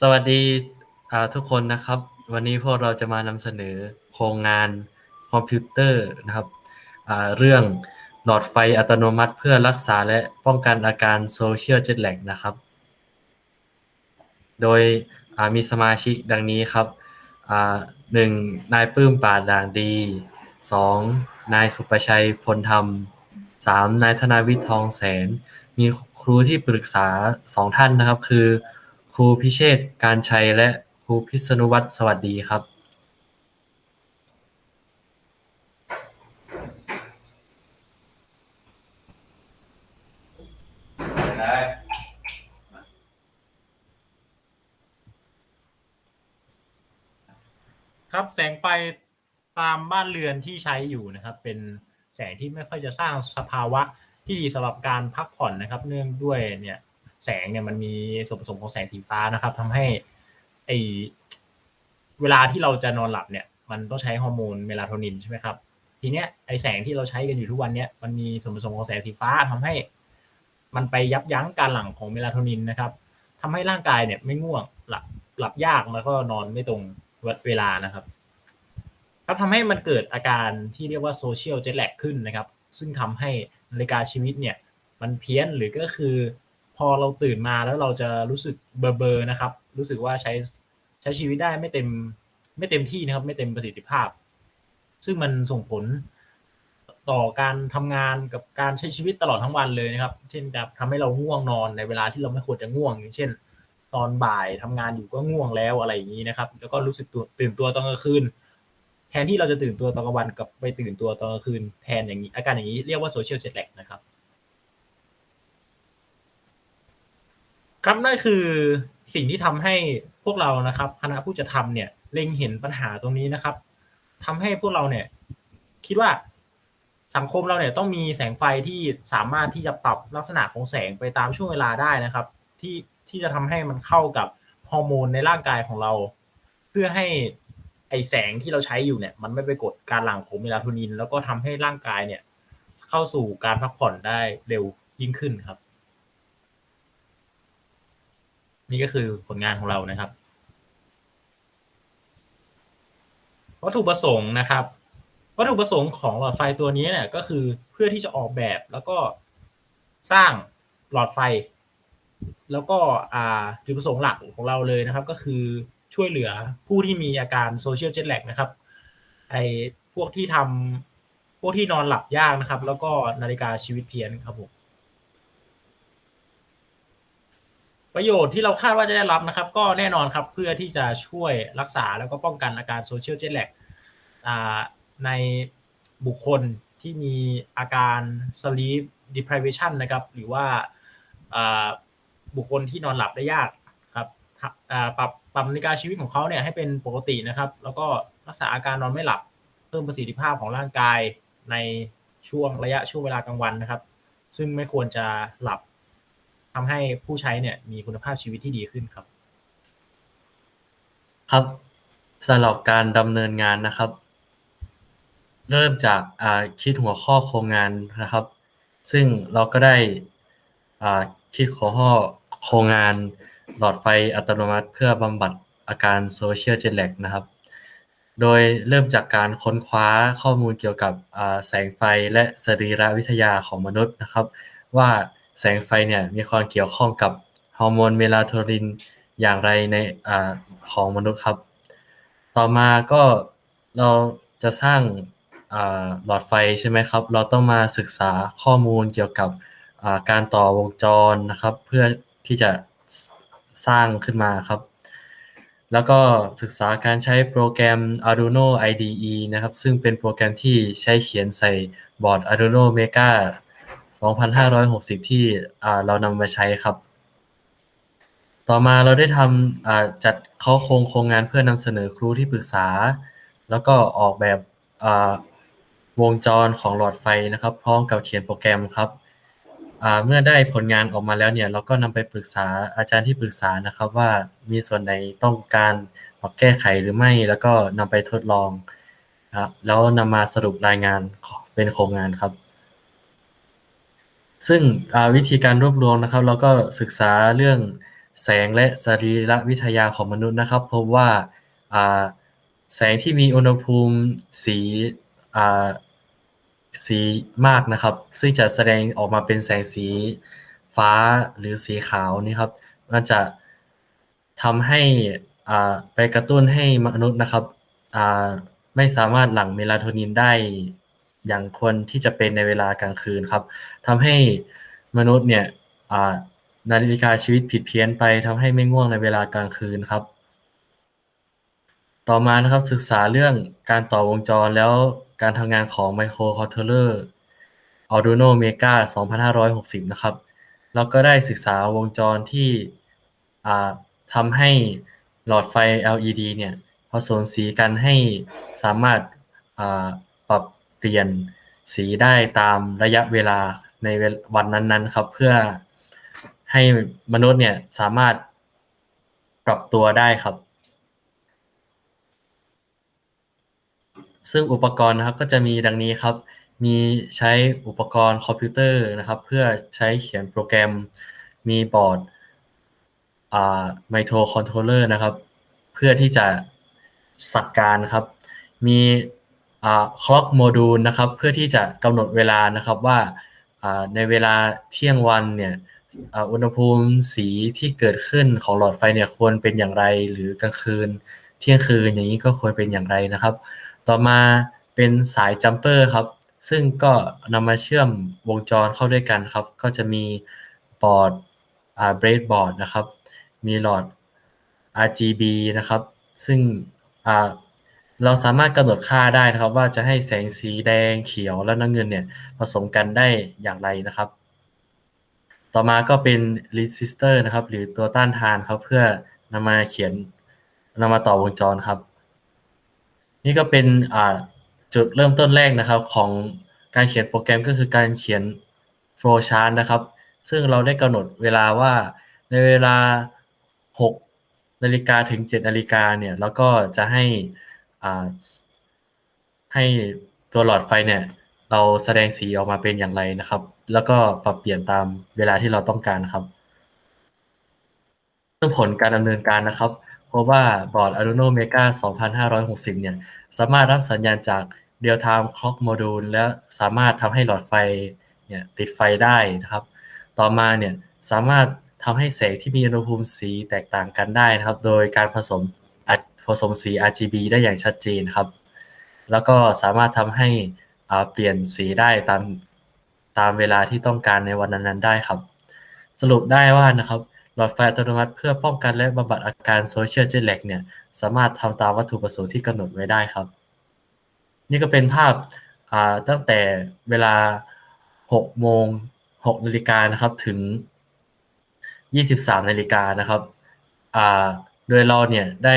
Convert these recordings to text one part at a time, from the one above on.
สวัสดีทุกคนนะครับ วันนี้พวกเราจะมานำเสนอโครงงานคอมพิวเตอร์นะครับเรื่องหลอดไฟอัตโนมัติเพื่อรักษาและป้องกันอาการโซเชียลเจ็ตแลกนะครับ โดยมีสมาชิกดังนี้ครับหนึ่งนายปลื้มปราดด่างดีสองนายสุประชัยพลธรรมสามนายธนาวิทย์ทองแสน มีครูที่ปรึกษาสองท่านนะครับ คือ ครูพิเชษฐ์การชัย และครูพิษณุวัฒน์สวัสดีครับ ครับแสงไฟตามบ้านเรือนที่ใช้อยู่นะครับ เป็นแสงที่ไม่ค่อยจะสร้างสภาวะ ที่ดีสำหรับการพักผ่อนนะครับ เนื่องด้วยเนี่ยแสงเนี่ยมันมีส่วนผสมของแสงสีฟ้านะครับทำให้ไอเวลาที่เราจะนอนหลับเนี่ย มันต้องใช้ฮอร์โมนเมลาโทนินใช่ไหมครับทีเนี้ยไอแสงที่เราใช้กันอยู่ทุกวันเนี้ยมันมีส่วนผสมของแสงสีฟ้าทำให้ มันไปยับยั้งการหลั่งของเมลาโทนินนะครับทำให้ร่างกายเนี่ยไม่ง่วงหลับหลับยากแล้วก็นอนไม่ตรงเวลานะครับก็ทำให้มันเกิดอาการที่เรียกว่าโซเชียลเจ็ตแลกขึ้นนะครับ ซึ่งทำให้ นาฬิกาชีวิตเนี่ยมันเพี้ยนหรือก็คือ พอเราตื่นมาแล้วเราจะรู้สึกเบอร์เบอร์นะครับ รู้สึกว่าใช้ใช้ชีวิตได้ไม่เต็มไม่เต็มที่นะครับ ไม่เต็มประสิทธิภาพ ซึ่งมันส่งผลต่อการทำงานกับการใช้ชีวิตตลอดทั้งวันเลยนะครับ เช่นแบบทำให้เราง่วงนอนในเวลาที่เราไม่ควรจะง่วงอย่างเช่น ตอนบ่ายทำงานอยู่ก็ง่วงแล้วอะไรอย่างนี้นะครับ แล้วก็รู้สึกตื่นตัวตอนกลางคืน แทนที่เราจะตื่นตัวตอนกลางวันกับไปตื่นตัวตอนกลางคืนแทนอย่างนี้ อาการอย่างนี้เรียกว่าโซเชียลเจ็ตแลกนะครับครับนั่นคือสิ่งที่ทำให้พวกเรานะครับ คณะผู้จะทำเนี่ยเล็งเห็นปัญหาตรงนี้นะครับทำให้พวกเราเนี่ย คิดว่าสังคมเราเนี่ยต้องมีแสงไฟที่สามารถที่จะปรับลักษณะของแสงไปตามช่วงเวลาได้นะครับ ที่ที่จะทำให้มันเข้ากับฮอร์โมนในร่างกายของเรา เพื่อให้ ไอแสงที่เราใช้อยู่เนี่ย มันไม่ไปกดการหลั่งของเมลาโทนิน แล้วก็ทำให้ร่างกายเนี่ย เข้าสู่การพักผ่อนได้เร็วยิ่งขึ้นครับ นี่ก็คือผลงานของเรานะครับ วัตถุประสงค์นะครับ วัตถุประสงค์ของหลอดไฟตัวนี้เนี่ยก็คือเพื่อที่จะออกแบบแล้วก็สร้างหลอดไฟ แล้วก็อ่าจุดประสงค์หลักของเราเลยนะครับ ก็คือ ช่วยเหลือผู้ที่มีอาการโซเชียลเจ็ตแลกนะครับไอพวกที่ทำพวกที่นอนหลับยากนะครับ แล้วก็นาฬิกาชีวิตเพี้ยนครับผมประโยชน์ที่เราคาดว่าจะได้รับนะครับ ก็แน่นอนครับเพื่อที่จะช่วยรักษาแล้วก็ป้องกันอาการโซเชียลเจ็ตแลกในบุคคลที่มีอาการ sleep deprivation นะครับ หรือว่าบุคคลที่นอนหลับได้ยาก ปรับปรับนาฬิกาชีวิตของเขาเนี่ยให้เป็นปกตินะครับ แล้วก็รักษาอาการนอนไม่หลับ เพิ่มประสิทธิภาพของร่างกายในช่วงระยะช่วงเวลากลางวันนะครับ ซึ่งไม่ควรจะหลับทำให้ผู้ใช้เนี่ยมีคุณภาพชีวิตที่ดีขึ้นครับ ครับสำหรับการดำเนินงานนะครับ เริ่มจากคิดหัวข้อโครงงานนะครับ ซึ่งเราก็ได้คิดหัวข้อโครงงาน หลอดไฟอัตโนมัติ เพื่อบำบัดอาการโซเชียลเจ็ตแลกนะครับ โดยเริ่มจากการค้นคว้าข้อมูลเกี่ยวกับแสงไฟและสรีรวิทยาของมนุษย์นะครับ ว่าแสงไฟเนี่ยมีความเกี่ยวข้องกับฮอร์โมนเมลาโทนินอย่างไรในอของมนุษย์ครับ ต่อมาก็เราจะสร้างหลอดไฟใช่ไหมครับ เราต้องมาศึกษาข้อมูลเกี่ยวกับการต่อวงจรนะครับ เพื่อที่จะ สร้างขึ้นมาครับ แล้วก็ศึกษาการใช้โปรแกรม Arduino IDE นะครับ ซึ่งเป็นโปรแกรมที่ใช้เขียนใส่บอร์ด Arduino Mega 2560 ที่เรานำมาใช้ครับ ต่อมาเราได้ทำจัดเข้าโครงโครงงานเพื่อนำเสนอครูที่ปรึกษา แล้วก็ออกแบบวงจรของหลอดไฟนะครับ พร้อมกับเขียนโปรแกรมครับ เมื่อได้ผลงานออกมาแล้วเนี่ย เราก็นำไปปรึกษาอาจารย์ที่ปรึกษานะครับว่ามีส่วนไหนต้องการปรับแก้ไขหรือไม่ แล้วก็นำไปทดลองครับแล้วนำมาสรุปรายงานเป็นโครงงานครับ ซึ่งวิธีการรวบรวมนะครับ เราก็ศึกษาเรื่องแสงและสรีรวิทยาของมนุษย์นะครับพบว่าแสงที่มีอุณหภูมิสี สีมากนะครับ ซึ่งจะแสดงออกมาเป็นแสงสีฟ้าหรือสีขาวนี่ครับ มันจะทำให้อ่าไปกระตุ้นให้มนุษย์นะครับอ่าไม่สามารถหลั่งเมลาโทนินได้อย่างควรที่จะเป็นในเวลากลางคืนครับทำให้มนุษย์เนี่ยอ่านาฬิกาชีวิตผิดเพี้ยนไปทำให้ไม่ง่วงในเวลากลางคืนครับ ต่อมานะครับศึกษาเรื่องการต่อวงจรแล้ว การทำงานของ Microcontroller Arduino Mega 2560 นะครับเราก็ได้ศึกษาวงจรที่ทำให้หลอดไฟ LED เนี่ยผสมสีกันให้สามารถปรับเปลี่ยนสีได้ตามระยะเวลาในวันนั้นๆครับ เพื่อให้มนุษย์เนี่ยสามารถปรับตัวได้ครับ ซึ่งอุปกรณ์นะครับก็จะมีดังนี้ครับ มีใช้อุปกรณ์คอมพิวเตอร์นะครับ เพื่อใช้เขียนโปรแกรม มีบอร์ดอ่าไมโทคอนโทรลเลอร์นะครับ เพื่อที่จะสั่งการครับ มีอ่าคล็อกโมดูลนะครับ เพื่อที่จะกำหนดเวลานะครับว่าอ่าในเวลาเที่ยงวันเนี่ยอุณหภูมิสีที่เกิดขึ้นของหลอดไฟเนี่ยควรเป็นอย่างไร หรือกลางคืนเที่ยงคืนอย่างนี้ก็ควรเป็นอย่างไรนะครับ ต่อมาเป็นสายจัมเปอร์ครับ ซึ่งก็นำมาเชื่อมวงจรเข้าด้วยกันครับ ก็จะมีบอร์ดอ่าเบรดบอร์ดนะครับ มีหลอด RGB นะครับ ซึ่งอ่าเราสามารถกำหนดค่าได้นะครับ ว่าจะให้แสงสีแดงเขียวและน้ำเงินเนี่ยผสมกันได้อย่างไรนะครับ ต่อมาก็เป็น resistor นะครับ หรือตัวต้านทานครับเพื่อนำมาเขียนนำมาต่อวงจรครับ นี่ก็เป็นอ่าจุดเริ่มต้นแรกนะครับของการเขียนโปรแกรมก็คือการเขียน flow chart นะครับ ซึ่งเราได้กำหนดเวลาว่าในเวลา 6นาฬิกาถึง 7นาฬิกาเนี่ยแล้วก็จะให้อ่าให้ตัวหลอดไฟเนี่ยเราแสดงสีออกมาเป็นอย่างไรนะครับ แล้วก็ปรับเปลี่ยนตามเวลาที่เราต้องการนะครับเรื่องผลการดำเนินการนะครับ เพราะว่าบอร์ด Arduino Mega 2560 เนี่ย สามารถรับสัญญาณจาก Real Time Clock Module และสามารถทำให้หลอดไฟเนี่ยติดไฟได้นะครับ ต่อมาเนี่ยสามารถทำให้แสงที่มีอุณหภูมิสีแตกต่างกันได้นะครับ โดยการผสมผสมสี RGB ได้อย่างชัดเจนครับ แล้วก็สามารถทำให้เปลี่ยนสีได้ตามตามเวลาที่ต้องการในวันนั้นๆได้ครับ สรุปได้ว่านะครับ หลอดไฟอัตโนมัติเพื่อป้องกันและบำบัดอาการโซเชียลเจ t แลกเนี่ย สามารถทำตามวัตถุประสงค์ที่กำหนดไว้ได้ครับ นี่ก็เป็นภาพตั้งแต่เวลา 6 โมง 6 นาฬิกานะครับ ถึง 23 นาฬิกานะครับ โดยเราเนี่ยได้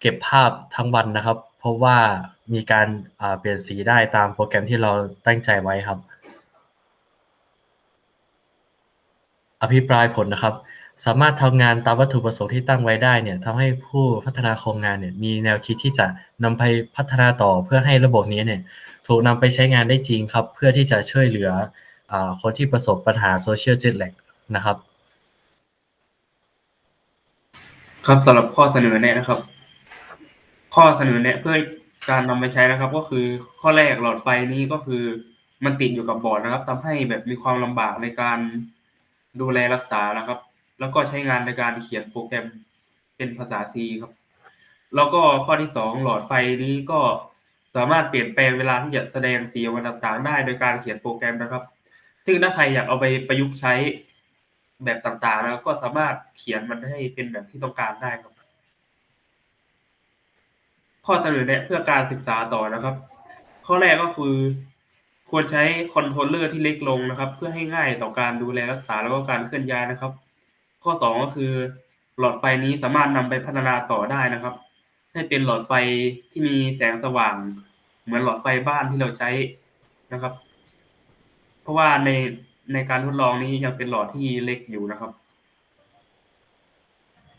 เก็บภาพทั้งวันนะครับ เพราะว่ามีการเปลี่ยนสีได้ตามโปรแกรมที่เราตั้งใจไว้ครับ อภิปรายผลนะครับ สามารถทำงานตามวัตถุประสงค์ที่ตั้งไว้ได้เนี่ยทำให้ผู้พัฒนาโครงงานเนี่ยมีแนวคิดที่จะนำไปพัฒนาต่อเพื่อให้ระบบนี้เนี่ยถูกนำไปใช้งานได้จริงครับ เพื่อที่จะช่วยเหลืออคนที่ประสบปัญหาโซเชียลเจ็ตแลกนะครับ ครับสำหรับข้อเสนอแนะนะครับ ข้อเสนอแนะเพื่อการนำไปใช้นะครับ ก็คือข้อแรกหลอดไฟนี้ก็คือมันติดอยู่กับบอร์ดนะครับทำให้แบบมีความลำบากในการ ดูแลรักษานะครับ แล้วก็ใช้งานในการเขียนโปรแกรมเป็นภาษา C ครับ แล้วก็ข้อที่สองหลอดไฟนี้ก็สามารถเปลี่ยนแปลงเวลาที่จะแสดงสีออกมาต่างๆ ได้โดยการเขียนโปรแกรมนะครับ ซึ่งถ้าใครอยากเอาไปประยุกต์ใช้แบบต่างๆ แล้วก็สามารถเขียนมันให้เป็นแบบที่ต้องการได้ครับ ข้อเสนอแนะเพื่อการศึกษาต่อนะครับ ข้อแรกก็คือ ควรใช้คอนโทรลเลอร์ที่เล็กลงนะครับ เพื่อให้ง่ายต่อการดูแลรักษาแล้วก็การเคลื่อนย้ายนะครับ ข้อสองก็คือหลอดไฟนี้สามารถนำไปพัฒนาต่อได้นะครับ ให้เป็นหลอดไฟที่มีแสงสว่าง เหมือนหลอดไฟบ้านที่เราใช้นะครับ เพราะว่าในในการทดลองนี้ยังเป็นหลอดที่เล็กอยู่นะครับ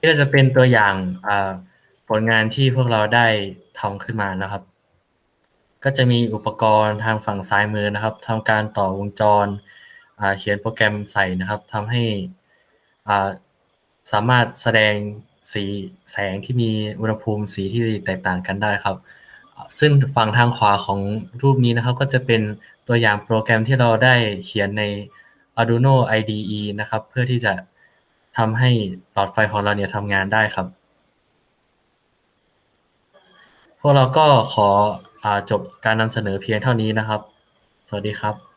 นี่จะเป็นตัวอย่างผลงานที่พวกเราได้ทำขึ้นมานะครับ ก็จะมีอุปกรณ์ทางฝั่งซ้ายมือนะครับทำการต่อวงจรเขียนโปรแกรมใส่นะครับทำให้สามารถแสดงสีแสงที่มีอุณหภูมิสีที่แตกต่างกันได้ครับ ซึ่งฝั่งทางขวาของรูปนี้นะครับ ก็จะเป็นตัวอย่างโปรแกรมที่เราได้เขียนใน Arduino IDE นะครับ เพื่อที่จะทำให้หลอดไฟของเราเนี่ยทำงานได้ครับ พวกเราก็ขอ จบการนำเสนอเพียงเท่านี้นะครับ สวัสดีครับ